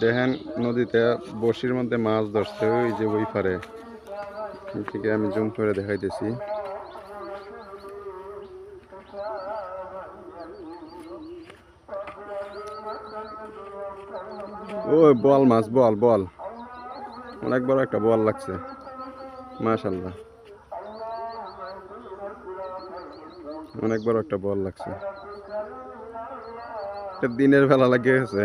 দেখেন নদীতে বসির মধ্যে মাছ ধরছে, ওই যে ওই পারে। থেকে আমি জুম করে দেখাইতেছি। ওই বল মাছ, বল বল। অনেক বড় একটা বল লাগছে। মাশাল্লাহ অনেক বড় একটা বল লাগছে। দিনের বেলা লাগে গেছে।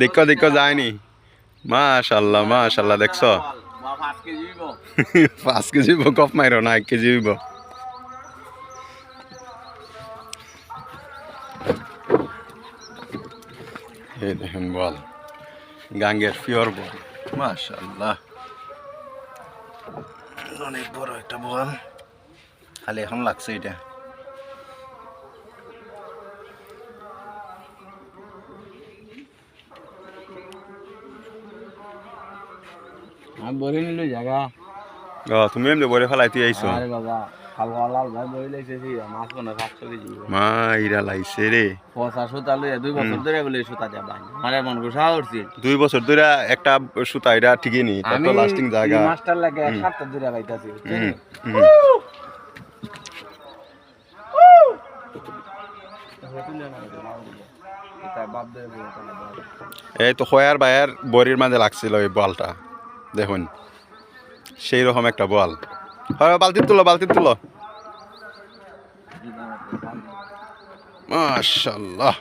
দেখো দেখো যায়নি। মাশাল্লাহ মাশাল্লাহ দেখছ? পাঁচ কেজি কপ মাইরো না এক কেজি হইব এই দেখেন বল গাঙ্গের পিওর বল। মাশাল্লাহ অনেক বড় একটা বল। খালি এখন লাগছে এটা। আমি বলে নিল জায়গা ও তুমি এমনি বলে ফেলাইতে আইছো আরে বাবা ভাই বই মাছ মনে সাতশো কেজি মা ইরা লাইছে রে পচা সুতা দুই বছর ধরে বলে সুতা দিয়া বাই মানে মন গুসা উঠছি। দুই বছর ধরে একটা সুতা এটা ঠিকই নি? তার তো লাস্টিং জায়গা মাস্টার লাগে সাতটা ধরে বাইতাছি হুম, হুম। বাপ দেবে এই তো খয়ার বায়ার বড়ির মাঝে লাগছিল ওই বলটা। দেখুন সেই রকম একটা বল। হ্যাঁ বালতি তুলো বালতি তুলো। মাশাল্লাহ